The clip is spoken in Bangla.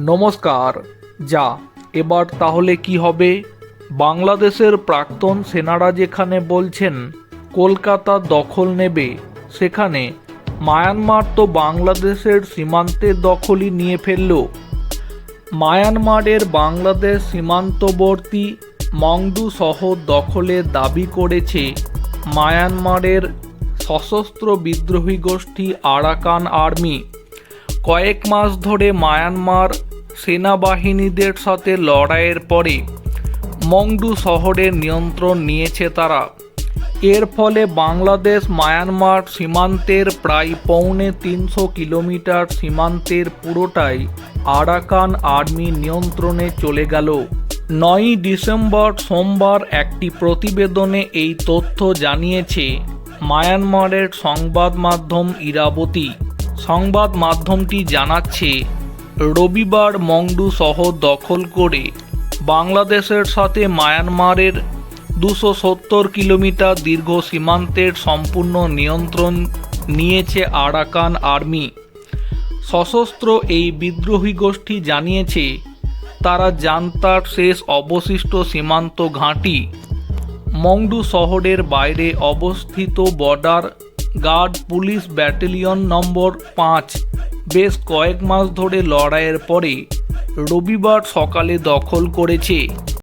নমস্কার, যা, এবার তাহলে কি হবে? বাংলাদেশের প্রাক্তন সেনারা যেখানে বলছেন, কলকাতা দখল নেবে, সেখানে মায়ানমার তো বাংলাদেশের সীমান্তের দখলই নিয়ে ফেলল। মায়ানমারের বাংলাদেশ সীমান্তবর্তী মংডু শহর দখলের দাবি করেছে মায়ানমারের সশস্ত্র বিদ্রোহী গোষ্ঠী আরাকান আর্মি। কয়েক মাস ধরে মায়ানমার সেনাবাহিনীদের সাথে লড়াইয়ের পরে মংডু শহরের নিয়ন্ত্রণ নিয়েছে তারা। এর ফলে বাংলাদেশ মায়ানমার সীমান্তের প্রায় পৌনে তিনশো কিলোমিটার সীমান্তের পুরোটাই আরাকান আর্মি নিয়ন্ত্রণে চলে গেল। নয়ই ডিসেম্বর সোমবার একটি প্রতিবেদনে এই তথ্য জানিয়েছে মায়ানমারের সংবাদ মাধ্যম ইরাবতী। সংবাদ মাধ্যমটি জানাচ্ছে, রবিবার মংডু শহর দখল করে বাংলাদেশের সাথে মায়ানমারের দুশো সত্তর কিলোমিটার দীর্ঘ সীমান্তের সম্পূর্ণ নিয়ন্ত্রণ নিয়েছে আরাকান আর্মি। সশস্ত্র এই বিদ্রোহী গোষ্ঠী জানিয়েছে, তারা জান্তার শেষ অবশিষ্ট সীমান্ত ঘাঁটি মংডু শহরের বাইরে অবস্থিত border guard police battalion number পাঁচ। বেশ কয়েক মাস ধরে লড়াইয়ের পরে রবিবার সকালে দখল করেছে।